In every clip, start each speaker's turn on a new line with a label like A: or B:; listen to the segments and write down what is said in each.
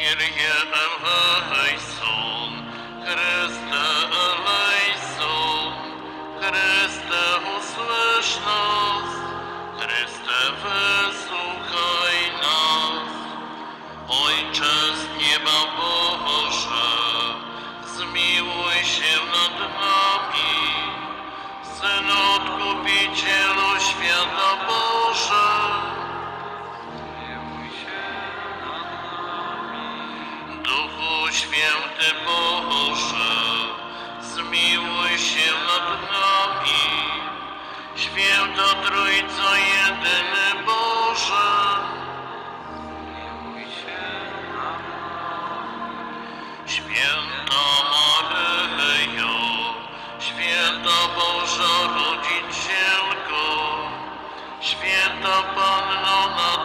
A: Yürüyemem hayır Boże, zmiłuj się nad nami. Święta Trójco, jedyny Boże,
B: zmiłuj się nad nami.
A: Święta Maryjo, Święta Boża Rodzicielko, Święta Panno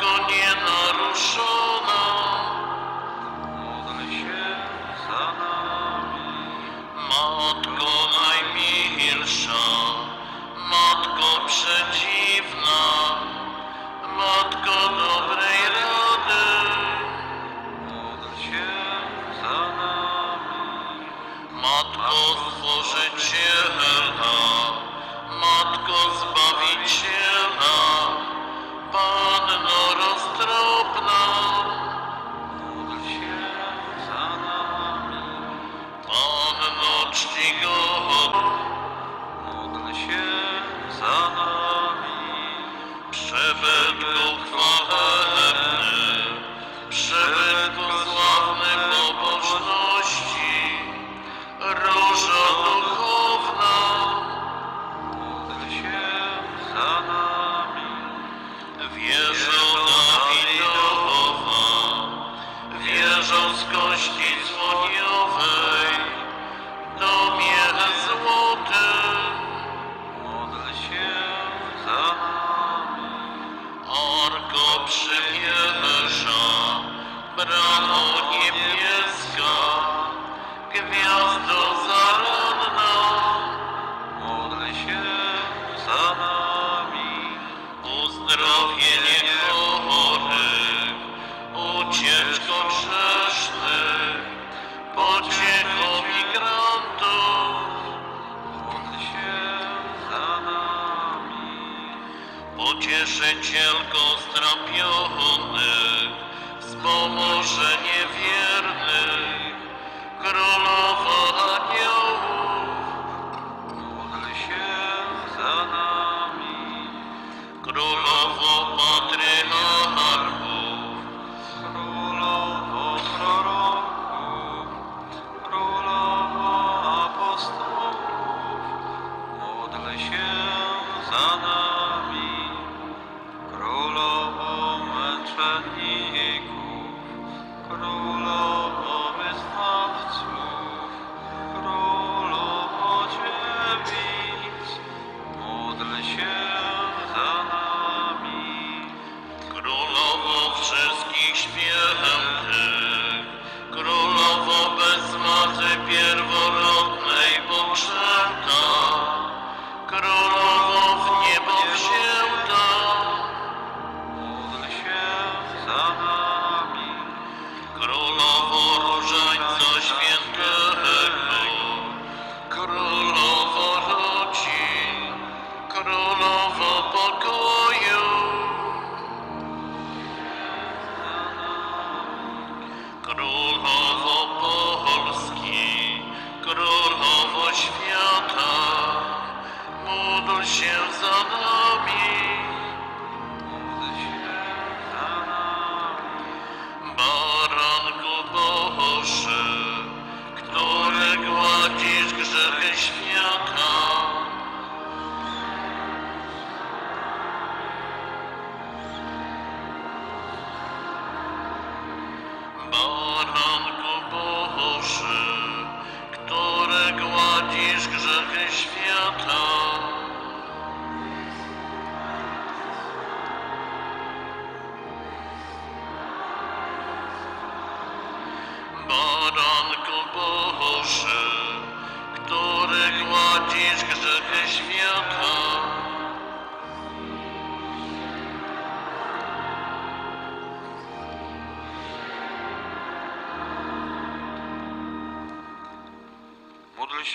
B: Gonieno ruszył.
A: pocieszycielko strapionych, wspomoże niewiernych, królowo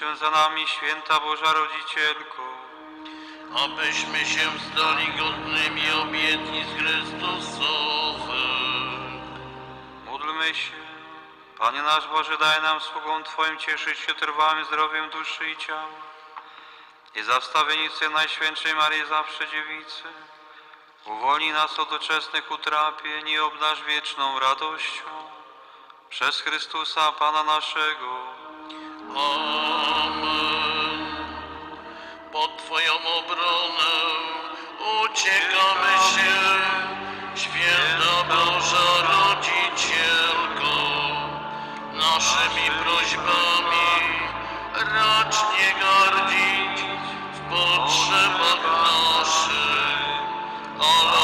B: się za nami, święta Boża Rodzicielko.
A: abyśmy się stali godnymi obietnic Chrystusowych.
B: Módlmy się. Panie nasz Boże, daj nam sługom Twoim cieszyć się trwałym zdrowiem duszy i ciała. I za Najświętszej Maryi zawsze dziewicy. Uwolnij nas od doczesnych utrapień i obdarz wieczną radością. Przez Chrystusa Pana naszego.
A: Amen. Pod Twoją obronę uciekamy się, święta Boża Rodzicielko. Naszymi prośbami racz nie gardzić w potrzebach naszych, ale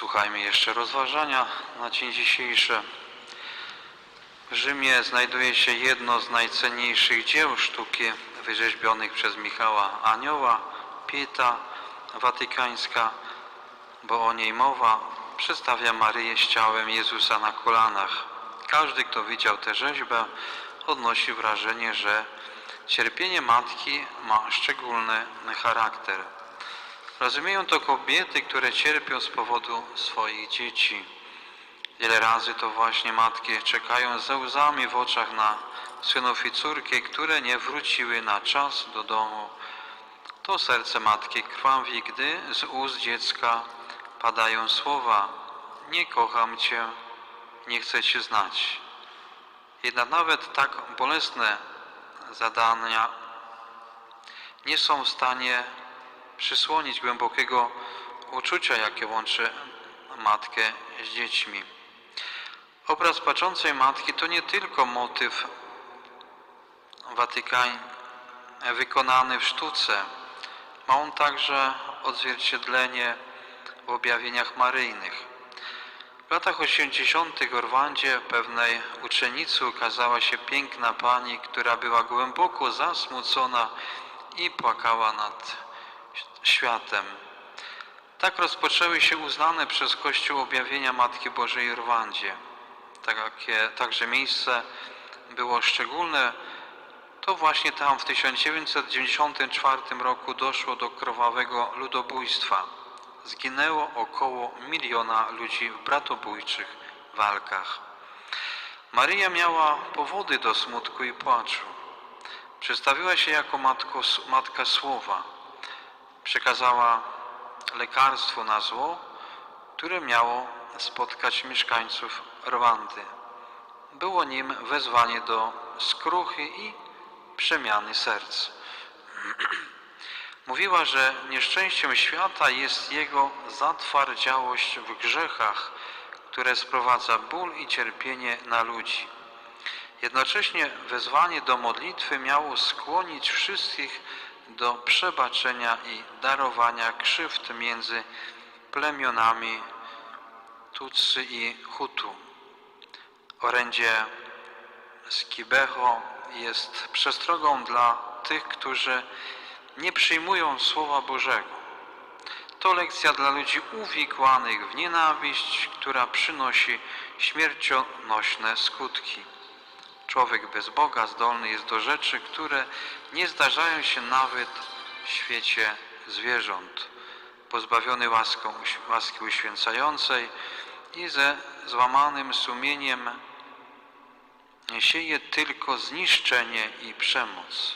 B: Posłuchajmy jeszcze rozważania na dzień dzisiejszy. W Rzymie znajduje się jedno z najcenniejszych dzieł sztuki wyrzeźbionych przez Michała Anioła, Pieta Watykańska, bo o niej mowa, przedstawia Maryję z ciałem Jezusa na kolanach. Każdy, kto widział tę rzeźbę, odnosi wrażenie, że cierpienie matki ma szczególny charakter. Rozumieją to kobiety, które cierpią z powodu swoich dzieci. Wiele razy to właśnie matki czekają ze łzami w oczach na synów i córki, które nie wróciły na czas do domu. To serce matki krwawi, gdy z ust dziecka padają słowa: Nie kocham cię, nie chcę cię znać. Jednak nawet tak bolesne zadania nie są w stanie przysłonić głębokiego uczucia, jakie łączy matkę z dziećmi. Obraz patrzącej matki to nie tylko motyw Watykan wykonany w sztuce. Ma on także odzwierciedlenie w objawieniach maryjnych. W latach 80. w Orwandzie pewnej uczennicy ukazała się piękna pani, która była głęboko zasmucona i płakała nad światem. Tak rozpoczęły się uznane przez Kościół objawienia Matki Bożej w Rwandzie. Takie, także miejsce było szczególne. To właśnie tam w 1994 roku doszło do krwawego ludobójstwa. Zginęło około miliona ludzi w bratobójczych walkach. Maryja miała powody do smutku i płaczu. Przedstawiła się jako matko, matka słowa. Przekazała lekarstwo na zło, które miało spotkać mieszkańców Rwandy. było nim wezwanie do skruchy i przemiany serc. Mówiła, że nieszczęściem świata jest jego zatwardziałość w grzechach, które sprowadza ból i cierpienie na ludzi. Jednocześnie wezwanie do modlitwy miało skłonić wszystkich do przebaczenia i darowania krzywd między plemionami Tutsi i Hutu. Orędzie Skibeho jest przestrogą dla tych, którzy nie przyjmują Słowa Bożego. To lekcja dla ludzi uwikłanych w nienawiść, która przynosi śmiercionośne skutki. Człowiek bez Boga zdolny jest do rzeczy, które nie zdarzają się nawet w świecie zwierząt. Pozbawiony łaską, łaski uświęcającej i ze złamanym sumieniem sieje tylko zniszczenie i przemoc.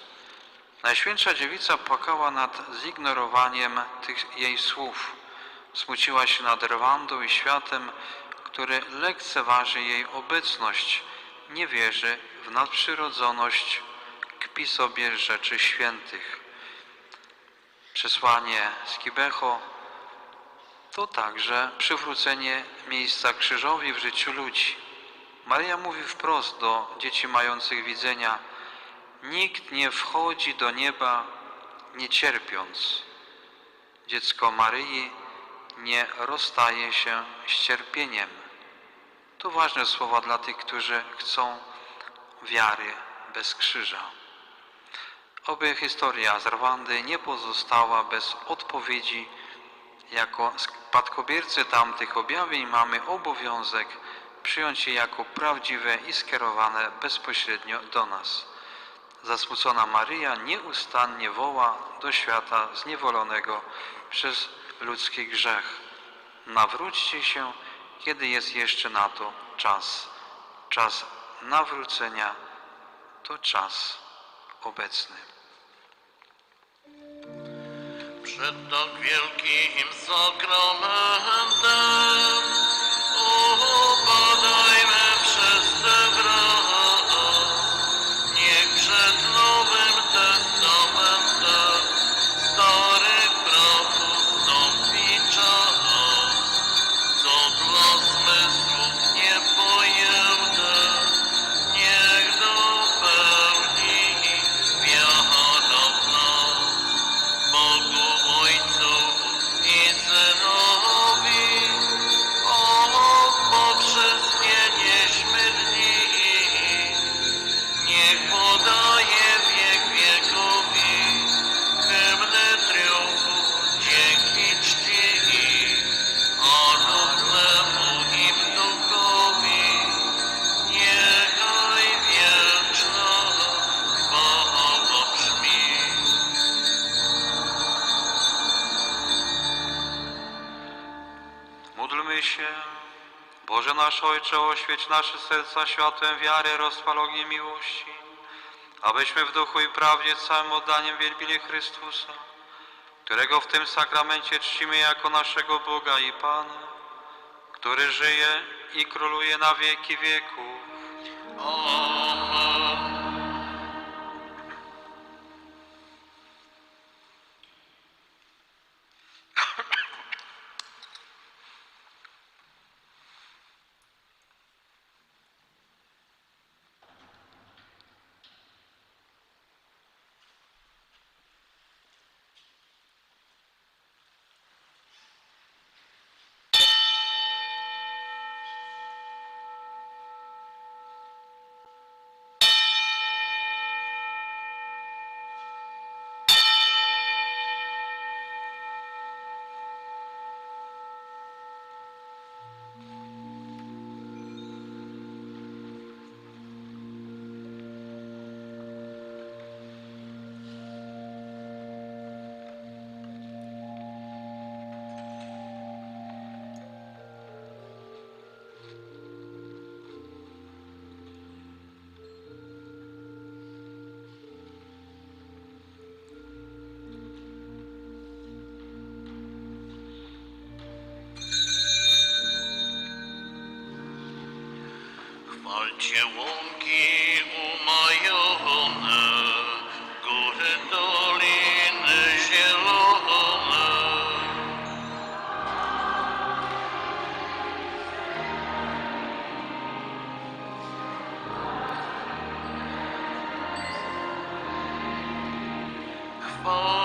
B: Najświętsza Dziewica płakała nad zignorowaniem tych jej słów. Smuciła się nad Rwandą i światem, który lekceważy jej obecność, nie wierzy w nadprzyrodzoność, kpi sobie rzeczy świętych. Przesłanie z Kibecho to także przywrócenie miejsca krzyżowi w życiu ludzi. Maria mówi wprost do dzieci mających widzenia: Nikt nie wchodzi do nieba nie cierpiąc. Dziecko Maryi nie rozstaje się z cierpieniem. To ważne słowa dla tych, którzy chcą wiary bez krzyża. Oby historia z Rwandy nie pozostała bez odpowiedzi. Jako spadkobiercy tamtych objawień mamy obowiązek przyjąć je jako prawdziwe i skierowane bezpośrednio do nas. Zasmucona Maryja nieustannie woła do świata zniewolonego przez ludzki grzech. Nawróćcie się, kiedy jest jeszcze na to czas. Czas nawrócenia to czas obecny.
A: Przed tak wielkim sakramentem
B: Ojcze, oświeć nasze serca światłem wiary, rozpal ogniem miłości, abyśmy w duchu i prawdzie całym oddaniem wielbili Chrystusa, którego w tym sakramencie czcimy jako naszego Boga i Pana, który żyje i króluje na wieki wieków.
A: Amen. Alcie łąki umajone, góry doliny zielone. Chwalcie